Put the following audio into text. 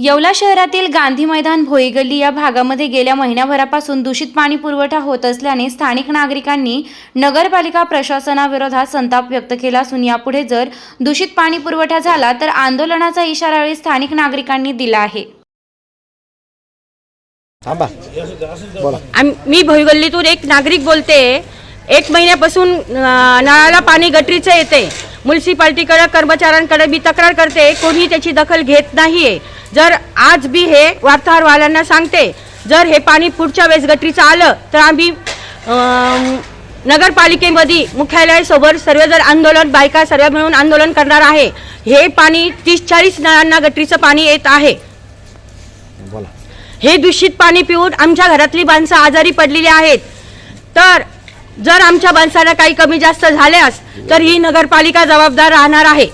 येवला शहरातील गांधी मैदान भोईगल्ली या भागामध्ये गेल्या महिन्याभरापासून दूषित पाणी पुरवठा होत असल्याने स्थानिक नागरिकांनी नगरपालिका प्रशासनाविरोधात संताप व्यक्त केला असून यापुढे जर दूषित पाणी पुरवठा झाला तर आंदोलनाचा इशाराही स्थानिक नागरिकांनी दिला आहे. मी भोईगल्लीतून एक नागरिक बोलते. एक महिन्यापासून नळाला पाणी गटरीचं येते म्युन्सिपाल्टीकडे कर्मचाऱ्यांकडे मी तक्रार करते. कोणी त्याची दखल घेत नाही आहे जर आज बी हे वार्ताहरवाल्यांना सांगते जर हे पाणी पुढच्या वेळेस गटरीचं आलं तर आम्ही नगरपालिकेमध्ये मुख्यालयासोबत सर्व जर आंदोलन बायका सर्व मिळून आंदोलन करणार आहे. हे पाणी तीस चाळीस नळांना गटरीचं पाणी येत आहे. हे दूषित पाणी पिऊन आमच्या घरातली माणसं आजारी पडलेली आहेत. तर जर आमच्या माणसाला काही कमी जास्त झाल्यास तर ही नगरपालिका जबाबदार राहणार आहे.